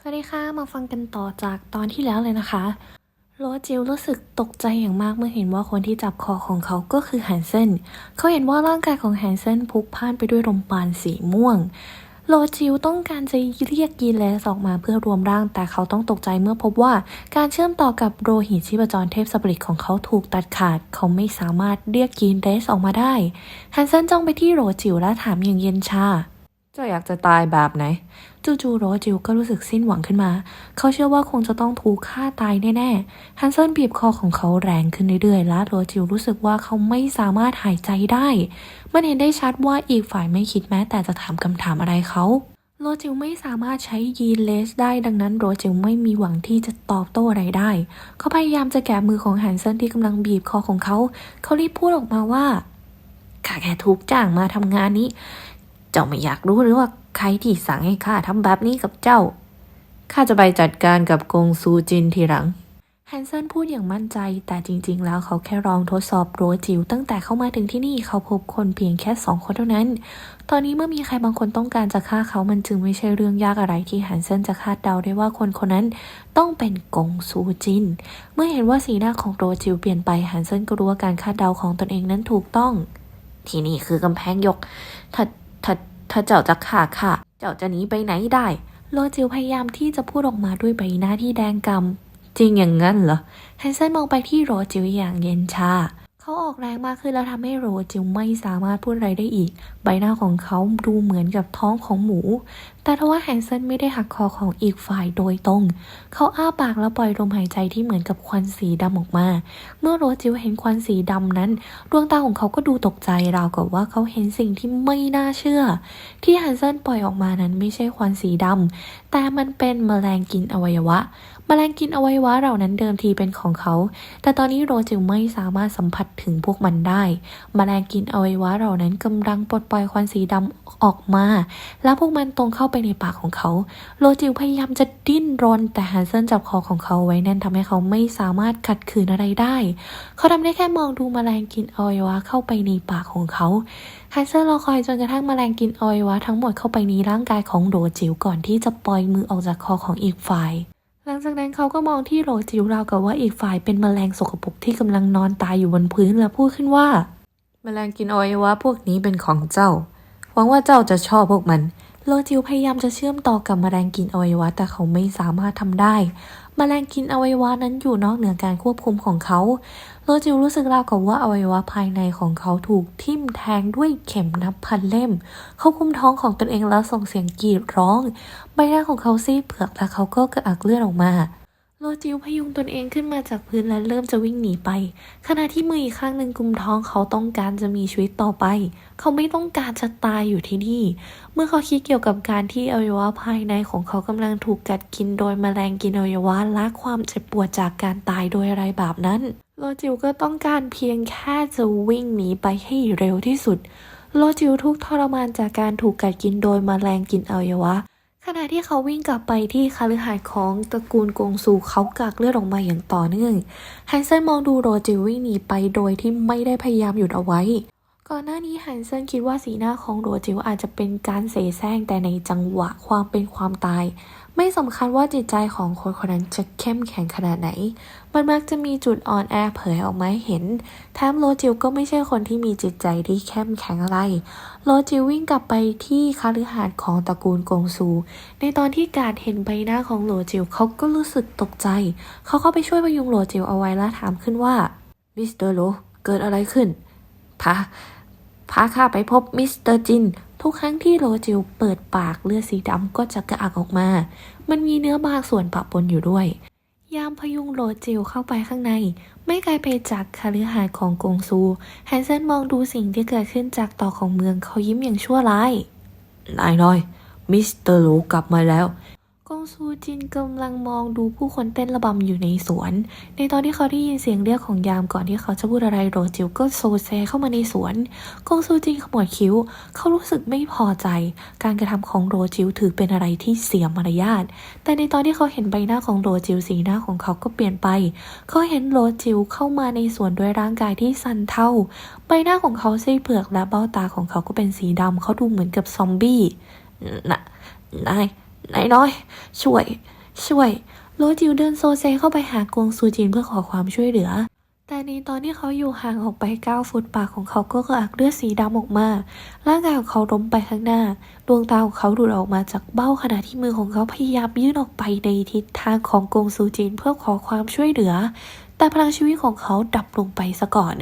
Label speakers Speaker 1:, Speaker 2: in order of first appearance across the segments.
Speaker 1: สวัสดีค่ะ มาฟังกันต่อจากตอนที่แล้วเลยนะคะ โรจิลรู้สึกตกใจอย่างมากเมื่อเห็นว่าคนที่จับคอของเขาก็คือแฮนเซนเขาเห็นว่าร่างกายของแฮนเซนพุกพ่านไปด้วยลมปานสีม่วง โรจิลต้องการจะเรียกยีนเลสออกมาเพื่อรวมร่าง แต่เขาต้องตกใจเมื่อพบว่าการเชื่อมต่อกับโลหิตชีพจรเทพสปริตของเขาถูกตัดขาด เขาไม่สามารถเรียกยีนเลสออกมาได้แฮนเซนจ้องไปที่โรจิลและถามอย่างเย็นชาเจ้าอยากจะตายแบบไหน จู่ๆโรจิลก็รู้สึกสิ้นหวังขึ้นมา เขาเชื่อว่าคงจะต้องถูกฆ่าตายแน่ๆ ฮันเซนบีบคอของเขาแรงขึ้นเรื่อยๆ และโรจิลรู้สึกว่าเขาไม่สามารถหายใจได้ มันเห็นได้ชัดว่าอีกฝ่ายไม่คิดแม้แต่จะถามคำถามอะไรเขาโรจิลไม่สามารถใช้ยีนเลสได้ดังนั้นโรจิลไม่มีหวังที่จะตอบโต้อะไรได้ เขาพยายามจะแกะมือของแฮนเซนที่กำลังบีบคอของเขา เขารีบพูดออกมาว่าข้าแค่ถูกจ้างมาทำงานนี้ เจ้าไม่อยากรู้หรือว่า ใครที่สั่งให้ข้าทำแบบนี้กับเจ้า ข้าจะไปจัดการกับกงซูจินทีหลัง แฮนเซนพูดอย่างมั่นใจ แต่จริง ๆ แล้วเขาแค่ลองทดสอบโรจิวตั้งแต่เข้ามาถึงที่นี่เขาพบคนเพียงแค่สองคนเท่านั้น ตอนนี้เมื่อมีใครบางคนต้องการจะฆ่าเขามันจึงไม่ใช่เรื่องยากอะไรที่แฮนเซนจะคาดเดาได้ว่าคนคนนั้นต้องเป็นกงซูจิน เมื่อเห็นว่าสีหน้าของโรจิวเปลี่ยนไปแฮนเซนก็รู้ว่าการคาดเดาของตนเองนั้นถูกต้อง ที่นี่คือกำแพงยกถ้าถ้า ถ้าเจ้าจะฆ่าข้าเจ้าจะหนีไปไหนได้ โลจิวพยายามที่จะพูดออกมาด้วยใบหน้าที่แดงกำจริงอย่างนั้นเหรอแฮนเซนมองไปที่โรจิวอย่างเย็นชา เขาออกแรงมากขึ้นแล้วทำให้โรจิวไม่สามารถพูดอะไรได้อีก ใบหน้าของเขาดูเหมือนกับท้องของหมู แต่ทว่าแฮนเซนไม่ได้หักคอของอีกฝ่ายโดยตรง เขาอ้าปากแล้วปล่อยลมหายใจที่เหมือนกับควันสีดำออกมา เมื่อโรจิวเห็นควันสีดำนั้น ดวงตาของเขาก็ดูตกใจราวกับว่าเขาเห็นสิ่งที่ไม่น่าเชื่อ ที่แฮนเซนปล่อยออกมานั้นไม่ใช่ควันสีดำแต่มันเป็นแมลงกินอวัยวะแมลงกินอวัยวะเหล่านั้นเดิมทีเป็นของเขา แต่ตอนนี้โรจิลไม่สามารถสัมผัสถึงพวกมันได้แมลงกินอวัยวะเหล่านั้นกำลังปลดปล่อยควันสีดำออกมา แล้วพวกมันตรงเข้าไปในปากของเขาโรจิลพยายามจะดิ้นรน แต่ฮันเซนจับคอของเขาไว้แน่นทำให้เขาไม่สามารถขัดขืนอะไรได้ เขาทำได้แค่มองดูแมลงกินอวัยวะเข้าไปในปากของเขาฮันเซอร์รอคอยจนกระทั่งแมลงกินอวัยวะทั้งหมดเข้าไปในร่างกายของโรจิวก่อนที่จะปล่อยมือออกจากคอของอีกฝ่ายหลังจากนั้นเขาก็มองที่โรจิวราวกับว่าอีกฝ่ายเป็นแมลงสกปรกที่กำลังนอนตายอยู่บนพื้นและพูดขึ้นว่า แมลงกินอวัยวะพวกนี้เป็นของเจ้า หวังว่าเจ้าจะชอบพวกมัน โลจิวพยายามจะเชื่อมต่อกับแมลงกินอวัยวะ แต่เขาไม่สามารถทำได้แมลงกินอวัยวะนั้นอยู่นอกเหนือการควบคุมของเขา โลจิวรู้สึกราวกับว่าอวัยวะภายในของเขาถูกทิ่มแทงด้วยเข็มนับพันเล่ม เขาคุมท้องของตนเองแล้วส่งเสียงกรีดร้อง ใบหน้าของเขาซีดเผือกและเขาก็กระอักเลือดออกมา โรจิวพยุงตนเองขึ้นมาจากพื้นและเริ่มจะวิ่งหนีไป ขณะที่มืออีกข้างหนึ่งกุมท้องเขาต้องการจะมีชีวิตต่อไป เขาไม่ต้องการจะตายอยู่ที่นี่ เมื่อเขาคิดเกี่ยวกับการที่อวัยวะภายในของเขากำลังถูกกัดกินโดยแมลงกินอวัยวะและความเจ็บปวดจากการตายโดยอะไรแบบนั้นโรจิวก็ต้องการเพียงแค่จะวิ่งหนีไปให้เร็วที่สุดโรจิวทุกทรมานจากการถูกกัดกินโดยแมลงกินอวัยวะ ขณะที่เขาวิ่งกลับไปที่คาลือหาดของตระกูลกงซูเขากากเลือดออกมาอย่างต่อเนื่องฮันเซนมองดูโรจิววิ่งหนีไปโดยที่ไม่ได้พยายามหยุดเอาไว้ ก่อนหน้านี้ฮันเซนคิดว่าสีหน้าของโรจิวอาจจะเป็นการเสแสร้งแต่ในจังหวะความเป็นความตาย ไม่สำคัญว่าจิตใจของคนคนนั้นจะเข้มแข็งขนาดไหน มันมักจะมีจุดอ่อนแอเผยออกมาให้เห็น แถมโรจิวก็ไม่ใช่คนที่มีจิตใจที่เข้มแข็งอะไรโรจิววิ่งกลับไปที่คาลือหาดของตระกูลกงซู ในตอนที่การเห็นใบหน้าของโรจิวเขาก็รู้สึกตกใจ เขาเข้าไปช่วยพยุงโรจิวเอาไว้และถามขึ้นว่า มิสเตอร์โล เกิดอะไรขึ้น พา พาข้าไปพบมิสเตอร์จิน ทุกครั้งที่โรจิวเปิดปากเลือดสีดำก็จะกระอักออกมา มันมีเนื้อบางส่วนปะปนอยู่ด้วย ยามพยุงโรจิวเข้าไปข้างใน ไม่ไกลไปจากคาลือหาดของกงซูแฮนเซนมองดูสิ่งที่เกิดขึ้นจากต่อของเมืองเขายิ้มอย่างชั่วร้ายนายน้อย มิสเตอร์โลกลับมาแล้ว กงซูจินกำลังมองดูผู้คนเต้นระบำอยู่ในสวน ในตอนที่เขาได้ยินเสียงเรียกของยามก่อนที่เขาจะพูดอะไรโรจิวก็โซเซเข้ามาในสวน กงซูจินขมวดคิ้ว เขารู้สึกไม่พอใจ การกระทำของโรจิวถือเป็นอะไรที่เสียมารยาท แต่ในตอนที่เขาเห็นใบหน้าของโรจิวสีหน้าของเขาก็เปลี่ยนไป เขาเห็นโรจิวเข้ามาในสวนด้วยร่างกายที่สันเทา ใบหน้าของเขาซีดเผือกและเบ้าตาของเขาก็เป็นสีดำเขาดูเหมือนกับซอมบี้นะนาย นายน้อย ช่วย ช่วยโรจิวเดินโซเซเข้าไปหากงซูจินเพื่อขอความช่วยเหลือ แต่ในตอนที่เขาอยู่ห่างออกไป 9 ฟุตปากของเขาก็กระอักเลือดสีดำออกมา ร่างกายของเขาล้มไปข้างหน้า ดวงตาของเขาดูดออกมาจากเบ้าขณะที่มือของเขาพยายามยื่นออกไปในทิศทางของกงซูจินเพื่อขอความช่วยเหลือ แต่พลังชีวิตของเขาดับลงไปซะก่อน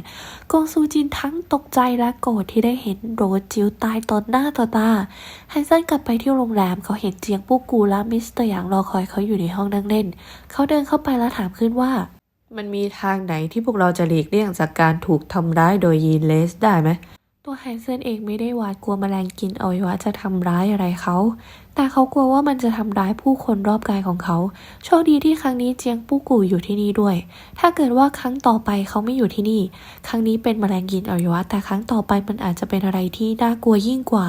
Speaker 1: กงซูจินทั้งตกใจและโกรธที่ได้เห็นโรจิวตายต่อหน้าต่อตาฮันเซนกลับไปที่โรงแรมเขาเห็นเจียงปู้กูและมิสเตอร์หยางรอคอยเขาอยู่ในห้องนั่งเล่น เขาเดินเข้าไปแล้วถามขึ้นว่า
Speaker 2: มันมีทางไหนที่พวกเราจะหลีกเลี่ยงจากการถูกทำร้ายโดยยีนเลสได้ไหม
Speaker 1: ตัวแฮนเซนเองไม่ได้หวาดกลัวแมลงกินอวัยวะจะทำร้ายอะไรเขา แต่เขากลัวว่ามันจะทำร้ายผู้คนรอบกายของเขา โชคดีที่ครั้งนี้เจียงปู้กู่อยู่ที่นี่ด้วย ถ้าเกิดว่าครั้งต่อไปเขาไม่อยู่ที่นี่ ครั้งนี้เป็นแมลงกินอวัยวะ แต่ครั้งต่อไปมันอาจจะเป็นอะไรที่น่ากลัวยิ่งกว่า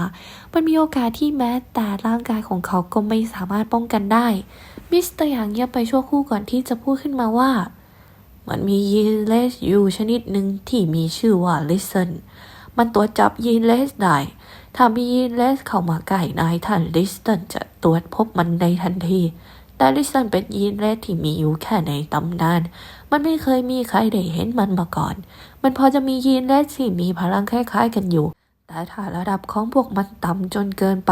Speaker 1: มันมีโอกาสที่แม้แต่ร่างกายของเขาก็ไม่สามารถป้องกันได้ มิสเตอร์หยางเงียบไปชั่วครู่ก่อนที่จะพูดขึ้นมาว่า มันมียีเลสอยู่ชนิดหนึ่งที่มีชื่อว่า listen มันตรวจจับยีนเลสได้ถ้ามียีนเลสเข้ามาใกล้นายท่าน listen จะตรวจพบมันในทันที แต่ listen เป็นยีนเลสที่มีอยู่แค่ในตำนาน มันไม่เคยมีใครได้เห็นมันมาก่อน มันพอจะมียีนเลสที่มีพลังคล้ายๆกันอยู่ แต่ถ้าระดับของพวกมันต่ำจนเกินไป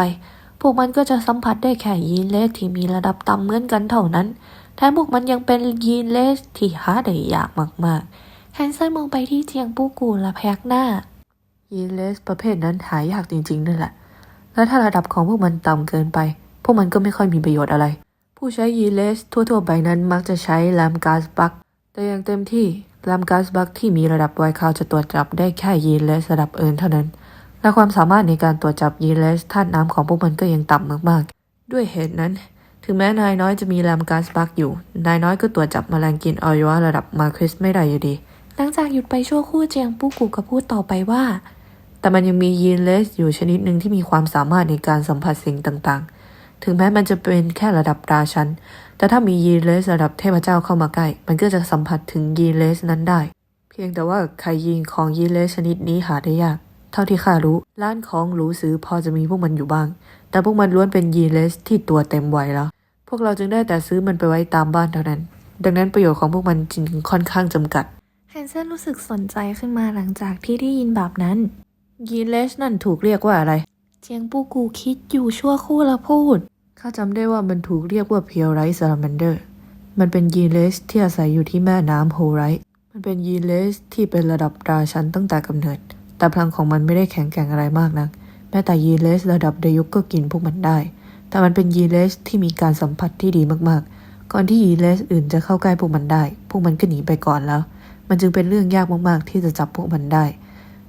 Speaker 1: พวกมันก็จะสัมผัสได้แค่ยีนเลสที่มีระดับต่ำเหมือนกันเท่านั้นแถมพวกมันยังเป็นยีนเลสที่หาได้ยากมากๆแฮนเซนมองไปที่เจียงปู้กูและพยักหน้า
Speaker 2: ยีนเลสประเภทนั้นหายากจริงๆนั่นแหละ และถ้าระดับของพวกมันต่ำเกินไป พวกมันก็ไม่ค่อยมีประโยชน์อะไร ผู้ใช้ยีนเลสทั่วๆไปนั้นมักจะใช้แลมกาสบัก แต่อย่างเต็มที่แลมกาสบักที่มีระดับไวคาวจะตรวจจับได้แค่ยีนเลสระดับเอินเท่านั้น และความสามารถในการตรวจจับยีนเลสธาตุน้ำของพวกมันก็ยังต่ำมากๆ ด้วยเหตุนั้น ถึงแม้นายน้อยจะมีแลมกาสบักอยู่ นายน้อยก็ตรวจจับแมลงกินอวัยวะระดับมาคริสไม่ได้อยู่ดี
Speaker 1: หลังจากหยุดไปชั่วครู่เจียงปู้กูก็พูดต่อไปว่า
Speaker 2: แต่มันยังมียีนเลสอยู่ชนิดหนึ่งที่มีความสามารถในการสัมผัสสิ่งต่างๆ ถึงแม้มันจะเป็นแค่ระดับราชัน แต่ถ้ามียีนเลสระดับเทพเจ้าเข้ามาใกล้ มันก็จะสัมผัสถึงยีนเลสนั้นได้ เพียงแต่ว่าไข่ยีนของยีนเลสชนิดนี้หาได้ยาก เท่าที่ข้ารู้ ร้านของหรูซื้อพอจะมีพวกมันอยู่บ้าง แต่พวกมันล้วนเป็นยีนเลสที่ตัวเต็มวัยแล้ว พวกเราจึงได้แต่ซื้อมันไปไว้ตามบ้านเท่านั้น ดังนั้นประโยชน์ของพวกมันจึงค่อนข้างจำกัด
Speaker 1: แฮนเซนรู้สึกสนใจขึ้นมาหลังจากที่ได้ยินแบบนั้น
Speaker 2: ยีนเลสนั่นถูกเรียกว่าอะไร
Speaker 1: เจียงปูกูคิดอยู่ชั่วครู่แล้วพูด
Speaker 2: ข้าจำได้ว่ามันถูกเรียกว่าเพียวไรซาลา m มนเดอร์ มันเป็นยีนเลสที่อาศัยอยู่ที่แม่น้ำโฮไรท์มันเป็นยีนเลสที่เป็นระดับราชันตั้งแต่กำเนิด แต่พลังของมันไม่ได้แข็งแกร่งอะไรมากนัก แม้แต่ยีนเลสระดับเดยุกก็กินพวกมันได้ แต่มันเป็นยีนเลสที่มีการสัมผัสที่ดีมากๆ ก่อนที่ยีนเลสอื่นจะเข้าใกล้พวกมันได้ พวกมันก็หนีไปก่อนแล้ว มันจึงเป็นเรื่องยากมากๆ ที่จะจับพวกมันได้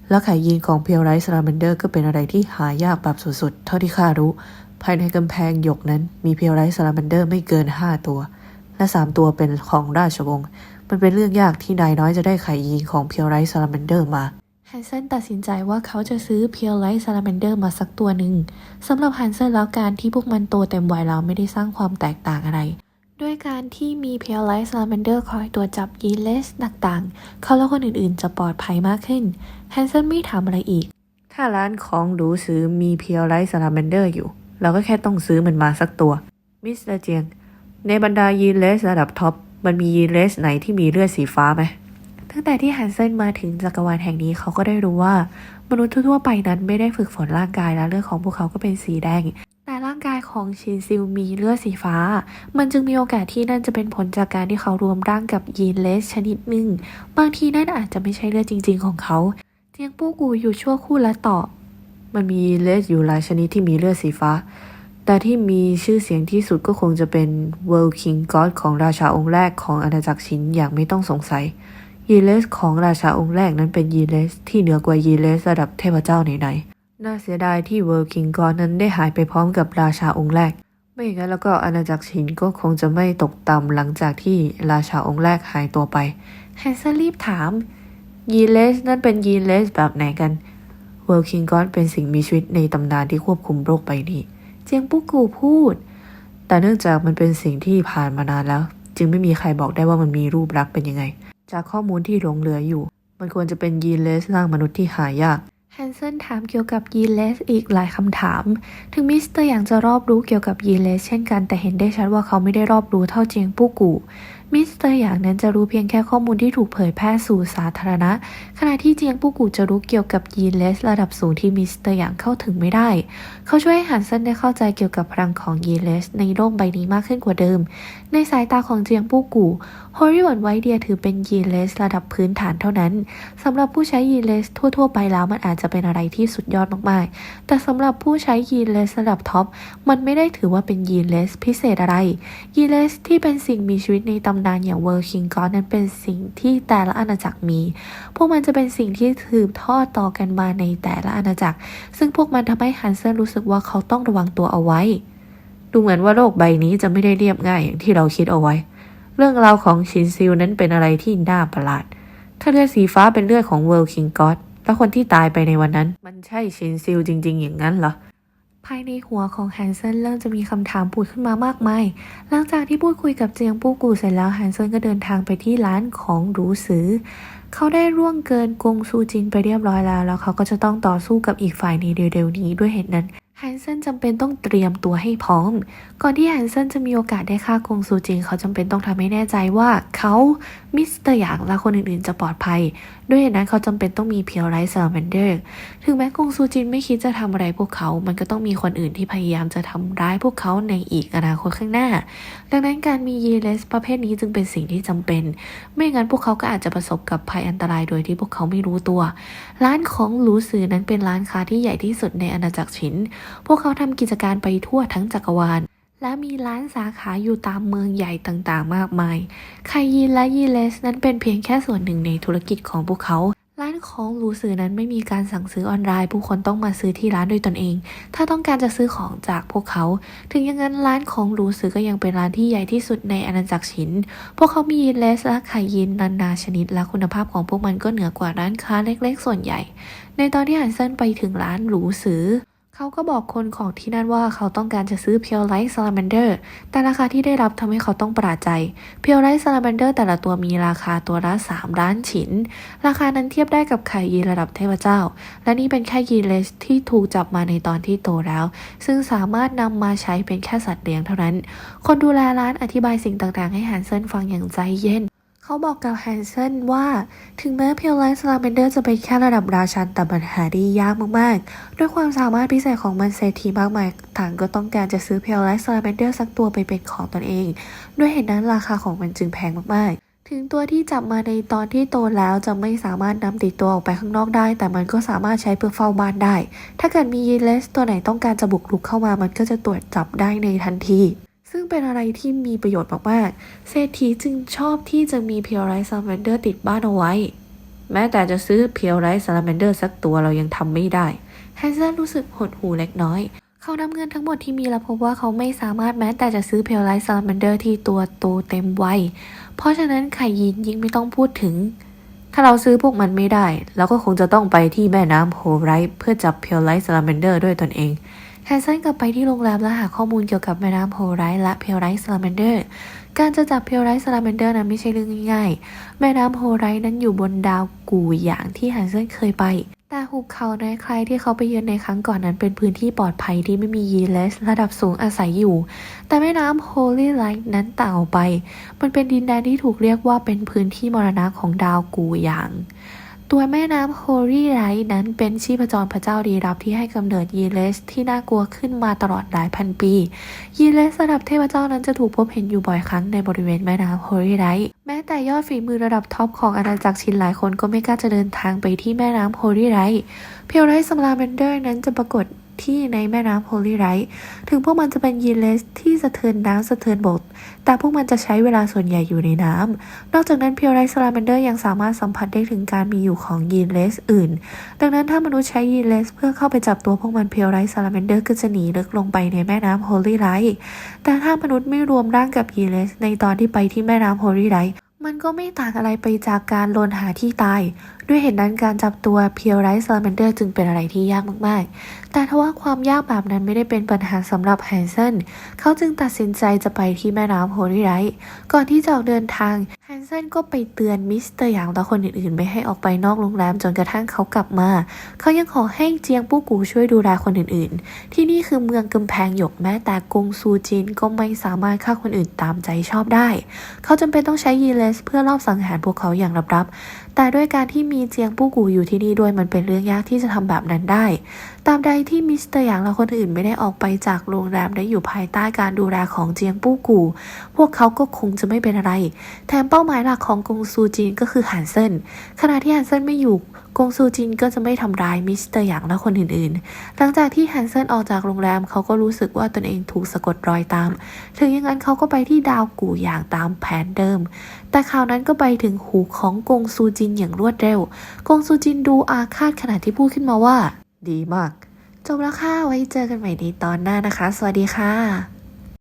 Speaker 2: แล้วไข่ยีนของเพียวไรซาลา m มนเดอร์ก็เป็นอะไรที่หายากแบบสุดๆ เท่าที่ข้ารู้ ภายในกำแพงหยกนั้นมีเพียวไรซาลา m มนเดอร์ไม่เกิน 5 ตัว และ 3 ตัวเป็นของราชวงศ์ มันเป็นเรื่องยากที่นายน้อยจะได้ไข่ยีนของเพียวไรซาลา m มนเดอร์มา
Speaker 1: ฮันเซนตัดสินใจว่าเขาจะซื้อเพียวไลท์ซาลา m มนเดอร์มาสักตัวหนึ่งสำหรับฮันเซนแล้วการที่พวกมันโตเต็มวัยแล้วไม่ได้สร้างความแตกต่างอะไร ด้วยการที่มีเพียวไลท์ซาลา m มนเดอร์คอยตรวจับยีนเลสต่างๆ เขาและคนอื่นๆ จะปลอดภัยมากขึ้นแฮนเซนไม่ถามอะไรอีก
Speaker 2: ถ้าร้านของหรูซื้อมีเพียวไรซาลา m มนเดอร์อยู่ เราก็แค่ต้องซื้อมันมาสักตัว มิสเตอร์เจียง ในบรรดายีนเลสระดับท็อป มันมียีนเลสไหนที่มีเลือดสีฟ้าไหม
Speaker 1: ตั้งแต่ที่แฮนเซนมาถึงจักรวาลแห่งนี้เขาก็ได้รู้ว่า มนุษย์ทั่วๆไปนั้นไม่ได้ฝึกฝนร่างกายและเลือดของพวกเขาก็เป็นสีแดง ของชินซิลมีเลือดสีฟ้า มันจึงมีโอกาสที่นั่นจะเป็นผลจากการที่เขารวมร่างกับยีนเลสชนิดหนึ่ง บางทีนั่นอาจจะไม่ใช่เลือดจริง ๆ ของเขา เจียงปู้กูอยู่ชั่วคู่และต่อ
Speaker 2: มันมียีนเลสอยู่หลายชนิดที่มีเลือดสีฟ้า แต่ที่มีชื่อเสียงที่สุดก็คงจะเป็น World King God ของราชาองค์แรกของอาณาจักรชินอย่างไม่ต้องสงสัย ยีนเลสของราชาองค์แรกนั้นเป็นยีนเลสที่เหนือกว่ายีนเลสระดับเทพเจ้าไหนๆ น่าเสียดายที่ World King God นั้นได้หายไปพร้อมกับราชาองค์แรก ไม่อย่างนั้นแล้วก็อาณาจักรชินก็คงจะไม่ตกต่ำหลังจากที่ราชาองค์แรกหายตัวไป
Speaker 1: แฮนเซนรีบถาม
Speaker 2: ยีเลสนั่นเป็นยีเลสแบบไหนกัน World King God เป็นสิ่งมีชีวิตในตำนานที่ควบคุมโลกใบนี้
Speaker 1: เจียงปู้กูพูด
Speaker 2: แต่เนื่องจากมันเป็นสิ่งที่ผ่านมานานแล้ว จึงไม่มีใครบอกได้ว่ามันมีรูปลักษณ์เป็นยังไง จากข้อมูลที่หลงเหลืออยู่ มันควรจะเป็นยีนเลสร่างมนุษย์ที่หายาก
Speaker 1: แฮนเซนถามเกี่ยวกับยีนเลสอีกหลายคำถาม ถึงมิสเตอร์อยากจะรอบรู้เกี่ยวกับยีนเลสเช่นกันแต่เห็นได้ชัดว่าเขาไม่ได้รอบรู้เท่าเจียงปู้กูมิสเตอร์อยากนั้นจะรู้เพียงแค่ข้อมูลที่ถูกเผยแพร่สู่สาธารณะ ขณะที่เจียงปู้กูจะรู้เกี่ยวกับยีนเลสระดับสูงที่มิสเตอร์อยากเข้าถึงไม่ได้ เขาช่วยให้ฮันเซนได้เข้าใจเกี่ยวกับพลังของยีนเลสในโลกใบนี้มากขึ้นกว่าเดิม ในสายตาของเจียงปู้กูฮอริวันไวเดียถือเป็นยีนเลสระดับพื้นฐานเท่านั้นสำหรับผู้ใช้ยีนเลสทั่ว ๆ ไปแล้วมันอาจจะเป็นอะไรที่สุดยอดมากๆ แต่สำหรับผู้ใช้ยีนเลสระดับท็อปมันไม่ได้ถือว่าเป็นยีนเลสพิเศษอะไรยีนเลสที่เป็นสิ่งมีชีวิตในตำนานอย่างเวอร์คิงกอนนั้นเป็นสิ่งที่แต่ละอาณาจักรมี พวกมันจะเป็นสิ่งที่สืบทอดต่อกันมาในแต่ละอาณาจักร ซึ่งพวกมันทำให้ฮันเซนรู้สึกว่าเขาต้องระวังตัวเอาไว้ ดูเหมือนว่าโลกใบนี้จะไม่ได้เรียบง่ายอย่างที่เราคิดเอาไว้ เรื่องราวของชินซิลนั้นเป็นอะไรที่น่าประหลาดถ้าเลือดสีฟ้าเป็นเลือดของเวิลคิงก็อดแล้วคนที่ตายไปในวันนั้น มันใช่ชินซิลจริง ๆ อย่างนั้นเหรอ ภายในหัวของแฮนเซนเริ่มจะมีคำถามผุดขึ้นมามากมาย หลังจากที่พูดคุยกับเจียงปู้กูเสร็จแล้วแฮนเซนก็เดินทางไปที่ร้านของหรูซือ เขาได้ร่วงเกินกงซูจินไปเรียบร้อยแล้ว แล้วเขาก็จะต้องต่อสู้กับอีกฝ่ายในเร็วๆนี้ด้วยเหตุนั้นแฮนเซนจำเป็นต้องเตรียมตัวให้พร้อม ก่อนที่แฮนเซนจะมีโอกาสได้ฆ่ากงซูจินเขาจำเป็นต้องทำให้แน่ใจว่าเขา มิสเตอร์หยางและคนอื่นๆจะปลอดภัย ด้วยเหตุนั้นเขาจำเป็นต้องมีเพียวไรซ์ซาลาแมนเดอร์ ถึงแม้กงซูจินไม่คิดจะทำอะไรพวกเขา มันก็ต้องมีคนอื่นที่พยายามจะทำร้ายพวกเขาในอีกอนาคตข้างหน้า ดังนั้นการมียีเลสประเภทนี้จึงเป็นสิ่งที่จำเป็น ไม่งั้นพวกเขาก็อาจจะประสบกับภัยอันตรายโดยที่พวกเขาไม่รู้ตัว ร้านของหลูซือนั้นเป็นร้านค้าที่ใหญ่ที่สุดในอาณาจักรฉิน พวกเขาทำกิจการไปทั่วทั้งจักรวาล และมีร้านสาขาอยู่ตามเมืองใหญ่ต่างๆ มากมาย ไคยีนและยีเลสนั้นเป็นเพียงแค่ส่วนหนึ่งในธุรกิจของพวกเขา ร้านของหรูซือนั้นไม่มีการสั่งซื้อออนไลน์ ผู้คนต้องมาซื้อที่ร้านด้วยตนเอง ถ้าต้องการจะซื้อของจากพวกเขา ถึงอย่างนั้นร้านของหรูซือก็ยังเป็นร้านที่ใหญ่ที่สุดในอาณาจักรฉิน พวกเขามียีเลสและไขยีนนานาชนิดและคุณภาพของพวกมันก็เหนือกว่าร้านค้าเล็ก ๆ ส่วนใหญ่ ในตอนที่ฮันเซนไปถึงร้านหรูซือ เขาก็บอกคนของที่นั่นว่าเขาต้องการจะซื้อเพียวไลท์ซาลาแมนเดอร์แต่ราคาที่ได้รับทำให้เขาต้องประหลาดใจเพียวไลท์ซาลาแมนเดอร์แต่ละตัวมีราคาตัวละ 3 ล้านฉิน ราคานั้นเทียบได้กับไข่ยีระดับเทพเจ้า และนี่เป็นแค่ยีเลสที่ถูกจับมาในตอนที่โตแล้ว ซึ่งสามารถนำมาใช้เป็นแค่สัตว์เลี้ยงเท่านั้น คนดูแลร้านอธิบายสิ่งต่างๆ ให้ฮันเซนฟังอย่างใจเย็น เขาบอกกับแฮนเซนว่าถึงแม้เพียวไลท์ซลาแมนเดอร์จะเป็นแค่ระดับราชันแต่มันหาได้ยากมากๆ ด้วยความสามารถพิเศษของมันเศรษฐีมากมายต่างก็ต้องการจะซื้อเพียวไลท์ซลาแมนเดอร์สักตัวไปเป็นของตนเอง ด้วยเหตุนั้นราคาของมันจึงแพงมากๆถึงตัวที่จับมาในตอนที่โตแล้วจะไม่สามารถนำติดตัวออกไปข้างนอกได้ แต่มันก็สามารถใช้เพื่อเฝ้าบ้านได้ ถ้าเกิดมียีเลสตัวไหนต้องการจะบุกรุกเข้ามา มันก็จะตรวจจับได้ในทันที ซึ่งเป็นอะไรที่มีประโยชน์มากๆ เศรษฐีจึงชอบที่จะมีเพียวไรซ์ซาลแมนเดอร์ติดบ้านเอาไว้ แม้แต่จะซื้อเพียวไรซ์ซาลแมนเดอร์สักตัวเรายังทำไม่ได้ แฮนเซนรู้สึกหดหูเล็กน้อย เขานำเงินทั้งหมดที่มีแล้วพบว่าเขาไม่สามารถแม้แต่จะซื้อเพียวไรซ์ซาลแมนเดอร์ที่ตัวโตเต็มวัย เพราะฉะนั้นไข่ยินยิ่งไม่ต้องพูดถึง ถ้าเราซื้อพวกมันไม่ได้เราก็คงจะต้องไปที่แม่น้ำโฮไรท์เพื่อจับเพียวไรซ์ซาลาแมนเดอร์ด้วยตนเอง แฮนเซนกลับไปที่โรงแรมและหาข้อมูลเกี่ยวกับแม่น้ำโฮไรและเพียวไรซ์ซาลาแมนเดอร์ การจะจับเพียวไรซ์ซาลาแมนเดอร์นั้นไม่ใช่เรื่องง่ายๆ แม่น้ำโฮไรนั้นอยู่บนดาวกูอย่างที่แฮนเซนเคยไป แต่หุบเขาในใครที่เขาไปเยือนในครั้งก่อนนั้นเป็นพื้นที่ปลอดภัยที่ไม่มียีเลสระดับสูงอาศัยอยู่ แต่แม่น้ำโฮลี่ไลท์นั้นต่างออกไป มันเป็นดินแดนที่ถูกเรียกว่าเป็นพื้นที่มรณะของดาวกูอย่าง ตัวแม่น้ำโฮลี่ไรท์นั้นเป็นชีพจรพระเจ้าดีรับที่ให้กำเนิดยีเลสที่น่ากลัวขึ้นมาตลอดหลายพันปี ยีเลสระดับเทพเจ้านั้นจะถูกพบเห็นอยู่บ่อยครั้งในบริเวณแม่น้ำโฮลี่ไรท์แม้แต่ยอดฝีมือระดับท็อปของอาณาจักรชินหลายคนก็ไม่กล้าจะเดินทางไปที่แม่น้ำโฮลี่ไรท์เพียวไรส์สลาเมนเดอร์นั้นจะปรากฏ ที่ในแม่น้ำโฮลี่ไรท์ถึงพวกมันจะเป็นยีนเลสที่สะเทือนน้ำสะเทือนบก แต่พวกมันจะใช้เวลาส่วนใหญ่อยู่ในน้ำ นอกจากนั้นเพียวไรซ์ซาลาแมนเดอร์ยังสามารถสัมผัสได้ถึงการมีอยู่ของยีนเลสอื่น ดังนั้นถ้ามนุษย์ใช้ยีนเลสเพื่อเข้าไปจับตัวพวกมันเพียวไรซ์ซาลาแมนเดอร์ก็จะหนีลึกลงไปในแม่น้ำโฮลี่ไรท์แต่ถ้ามนุษย์ไม่รวมร่างกับยีนเลสในตอนที่ไปที่แม่น้ำโฮลี่ไรท์มันก็ไม่ต่างอะไรไปจากการลนหาที่ตาย ด้วยเหตุนั้นการจับตัวเพียวไรซ์ซาแมนเดอร์จึงเป็นอะไรที่ยากมากๆ แต่ทว่าความยากแบบนั้นไม่ได้เป็นปัญหาสำหรับแฮนเซนเขาจึงตัดสินใจจะไปที่แม่น้ำโฮลิไรท์ก่อนที่จะออกเดินทางแฮนเซนก็ไปเตือนมิสเตอร์หยางและคนอื่นๆ ไม่ให้ออกไปนอกโรงแรมจนกระทั่งเขากลับมา เขายังขอให้เจียงปู้กูช่วยดูแลคนอื่นๆ ที่นี่คือเมืองกำแพงหยกแม้แต่กงซูจินก็ไม่สามารถฆ่าคนอื่นตามใจชอบได้ เขาจำเป็นต้องใช้ยีเลสเพื่อลอบสังหารพวกเขาอย่างลับๆ แต่ด้วยการที่มีเจียงปู้กูอยู่ที่นี่ด้วยมันเป็นเรื่องยากที่จะทำแบบนั้นได้ ตามใดที่มิสเตอร์หยางและคนอื่นไม่ได้ออกไปจากโรงแรมและอยู่ภายใต้การดูแลของเจียงปู้กูพวกเขาก็คงจะไม่เป็นอะไร แถมเป้าหมายหลักของกงซูจินก็คือฮันเซนขณะที่ฮันเซนไม่อยู่กงซูจินก็จะไม่ทำร้ายมิสเตอร์หยางและคนอื่นๆ หลังจากที่ฮันเซนออกจากโรงแรมเขาก็รู้สึกว่าตนเองถูกสะกดรอยตาม ถึงอย่างนั้นเขาก็ไปที่ดาวกูอย่างตามแผนเดิม แต่ข่าวนั้นก็ไปถึงหูของกงซูจินอย่างรวดเร็ว กงซูจินดูอาฆาตขณะที่พูดขึ้นมาว่า
Speaker 2: ดีมาก
Speaker 1: จบแล้วค่ะ ไว้เจอกันใหม่ในตอนหน้านะคะ สวัสดีค่ะ